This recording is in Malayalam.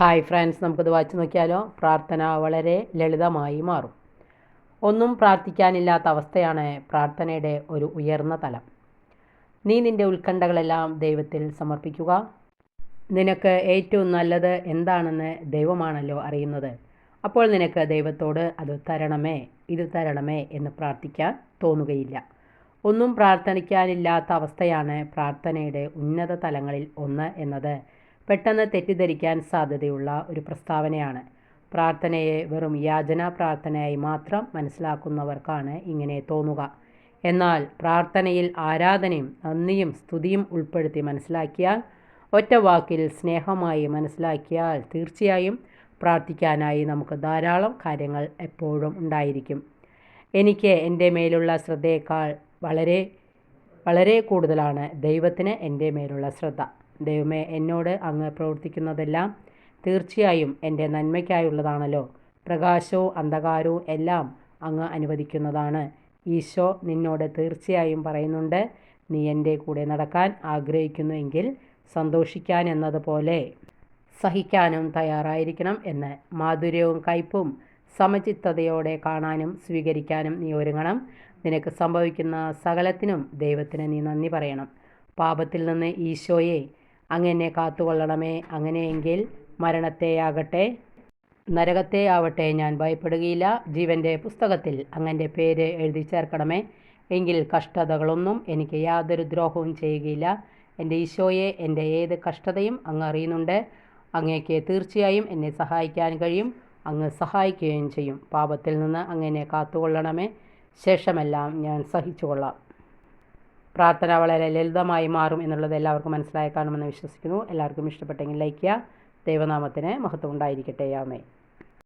ഹായ് ഫ്രണ്ട്സ് നമുക്കത് വായിച്ചു നോക്കിയാലോ? പ്രാർത്ഥന വളരെ ലളിതമായി മാറും. ഒന്നും പ്രാർത്ഥിക്കാനില്ലാത്ത അവസ്ഥയാണ് പ്രാർത്ഥനയുടെ ഒരു ഉയർന്ന തലം. നീ നിന്റെ ഉത്കണ്ഠകളെല്ലാം ദൈവത്തിൽ സമർപ്പിക്കുക. നിനക്ക് ഏറ്റവും നല്ലത് എന്താണെന്ന് ദൈവമാണല്ലോ അറിയുന്നത്. അപ്പോൾ നിനക്ക് ദൈവത്തോട് അത് തരണമേ ഇത് തരണമേ എന്ന് പ്രാർത്ഥിക്കാൻ തോന്നുകയില്ല. ഒന്നും പ്രാർത്ഥിക്കാനില്ലാത്ത അവസ്ഥയാണ് പ്രാർത്ഥനയുടെ ഉന്നത തലങ്ങളിൽ ഒന്ന് എന്നത്. പെട്ടെന്ന് തെറ്റിദ്ധരിക്കാൻ സാധ്യതയുള്ള ഒരു പ്രസ്താവനയാണ്. പ്രാർത്ഥനയെ വെറും യാചനാ പ്രാർത്ഥനയായി മാത്രം മനസ്സിലാക്കുന്നവർക്കാണ് ഇങ്ങനെ തോന്നുക. എന്നാൽ പ്രാർത്ഥനയിൽ ആരാധനയും നന്ദിയും സ്തുതിയും ഉൾപ്പെടുത്തി മനസ്സിലാക്കിയാൽ ഒറ്റ വാക്കിൽ സ്നേഹമായി മനസ്സിലാക്കിയാൽ തീർച്ചയായും പ്രാർത്ഥിക്കാനായി നമുക്ക് ധാരാളം കാര്യങ്ങൾ എപ്പോഴും ഉണ്ടായിരിക്കും. എനിക്ക് എന്റെ മേലുള്ള ശ്രദ്ധയേക്കാൾ വളരെ വളരെ കൂടുതലാണ് ദൈവത്തിന് എന്റെ മേലുള്ള ശ്രദ്ധ. ദൈവമേ എന്നോട് അങ്ങ് പ്രവർത്തിക്കുന്നതെല്ലാം തീർച്ചയായും എന്റെ നന്മയ്ക്കായുള്ളതാണല്ലോ. പ്രകാശവും അന്ധകാരവും എല്ലാം അങ്ങ് അനുവദിക്കുന്നതാണ്. ഈശോ നിന്നോട് തീർച്ചയായും പറയുന്നുണ്ട് നീ എന്റെ കൂടെ നടക്കാൻ ആഗ്രഹിക്കുന്നുവെങ്കിൽ സന്തോഷിക്കാൻ എന്നതുപോലെ സഹിക്കാനും തയ്യാറായിരിക്കണം എന്ന്. മാധുര്യവും കയ്പും സമചിത്തതയോടെ കാണാനും സ്വീകരിക്കാനും നീ ഒരുങ്ങണം. നിനക്ക് സംഭവിക്കുന്ന സകലത്തിനും ദൈവത്തിന് നീ നന്ദി പറയണം. പാപത്തിൽ നിന്ന് ഈശോയെ അങ്ങനെ കാത്തുകൊള്ളണമേ. അങ്ങനെയെങ്കിൽ മരണത്തെയാകട്ടെ. നരകത്തെ ആവട്ടെ ഞാൻ ഭയപ്പെടുകയില്ല. ജീവന്റെ പുസ്തകത്തിൽ അങ്ങന്റെ പേര് എഴുതി ചേർക്കണമേ. എങ്കിൽ കഷ്ടതകളൊന്നും എനിക്ക് യാതൊരു ദ്രോഹവും ചെയ്യുകയില്ല. എന്റെ ഈശോയെ എന്റെ ഏത് കഷ്ടതയും അങ്ങ് അറിയുന്നുണ്ട്. അങ്ങേക്ക് തീർച്ചയായും എന്നെ സഹായിക്കാൻ കഴിയും. അങ്ങ് സഹായിക്കുകയും ചെയ്യും. പാപത്തിൽ നിന്ന് അങ്ങനെ കാത്തുകൊള്ളണമേ. ശേഷമെല്ലാം ഞാൻ സഹിച്ചുകൊള്ളാം. പ്രാർത്ഥന വളരെ ലളിതമായി മാറും എന്നുള്ളത് എല്ലാവർക്കും മനസ്സിലായി കാണുമെന്ന് വിശ്വസിക്കുന്നു. എല്ലാവർക്കും ഇഷ്ടപ്പെട്ടെങ്കിൽ ലൈക്ക് ചെയ്യുക. ദൈവനാമത്തിന് മഹത്വം ഉണ്ടായിരിക്കട്ടെ ആമേ